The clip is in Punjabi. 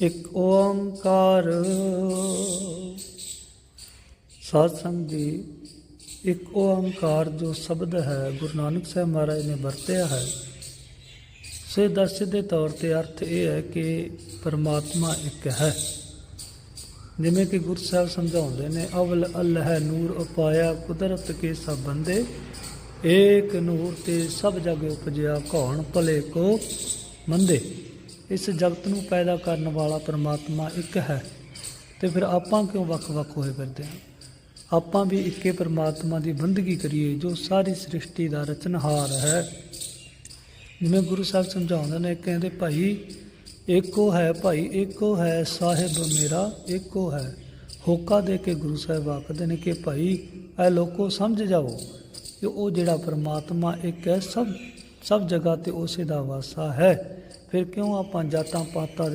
ਇੱਕ ਓੰਕਾਰ। ਸਾਧ ਸੰਗ ਜੀ, ਇੱਕ ਓੰਕਾਰ ਜੋ ਸ਼ਬਦ ਹੈ, ਗੁਰੂ ਨਾਨਕ ਸਾਹਿਬ ਮਹਾਰਾਜ ਨੇ ਵਰਤਿਆ ਹੈ। ਸੇ ਦਰਸ਼ ਦੇ ਤੌਰ ਤੇ ਅਰਥ ਇਹ ਹੈ ਕਿ ਪਰਮਾਤਮਾ ਇੱਕ ਹੈ। ਜਿਵੇਂ ਕਿ ਗੁਰੂ ਸਾਹਿਬ ਸਮਝਾਉਂਦੇ ਨੇ, ਅਵਲ ਅੱਲਹ ਨੂਰ ਉਪਾਇਆ, ਕੁਦਰਤ ਕੇ ਸਭ ਬੰਦੇ, ਏਕ ਨੂਰ ਤੇ ਸਭ ਜਗ ਉਪਜਿਆ ਕੌਣ ਭਲੇ ਕੋ ਮੰਦੇ। ਇਸ ਜਗਤ ਨੂੰ ਪੈਦਾ ਕਰਨ ਵਾਲਾ ਪਰਮਾਤਮਾ ਇੱਕ ਹੈ ਤੇ ਫਿਰ ਆਪਾਂ ਕਿਉਂ ਵੱਖ-ਵੱਖ ਹੋਏ ਫਿਰਦੇ ਹਾਂ? ਆਪਾਂ ਵੀ ਇੱਕੇ ਪਰਮਾਤਮਾ ਦੀ ਬੰਦਗੀ ਕਰੀਏ ਜੋ ਸਾਰੀ ਸ੍ਰਿਸ਼ਟੀ ਦਾ ਰਚਨਹਾਰ ਹੈ। ਜਿਵੇਂ ਗੁਰੂ ਸਾਹਿਬ ਸਮਝਾਉਂਦੇ ਨੇ, ਕਹਿੰਦੇ ਭਾਈ ਏਕੋ ਹੈ ਭਾਈ ਏਕੋ ਹੈ ਸਾਹਿਬ ਮੇਰਾ ਏਕੋ ਹੈ। ਹੋਕਾ ਦੇ ਕੇ ਗੁਰੂ ਸਾਹਿਬ ਆਖਦੇ ਨੇ ਕਿ ਭਾਈ ਐ ਲੋਕੋ ਸਮਝ ਜਾਓ ਕਿ ਉਹ ਜਿਹੜਾ ਪਰਮਾਤਮਾ ਇੱਕ ਹੈ, ਸਭ ਸਭ ਜਗ੍ਹਾ ਤੇ ਉਸੇ ਦਾ ਵਾਸਾ ਹੈ। ਫਿਰ ਕਿਉਂ ਆਪਾਂ ਜਾਤਾਂ ਪਾਤਾਂ ਦੇ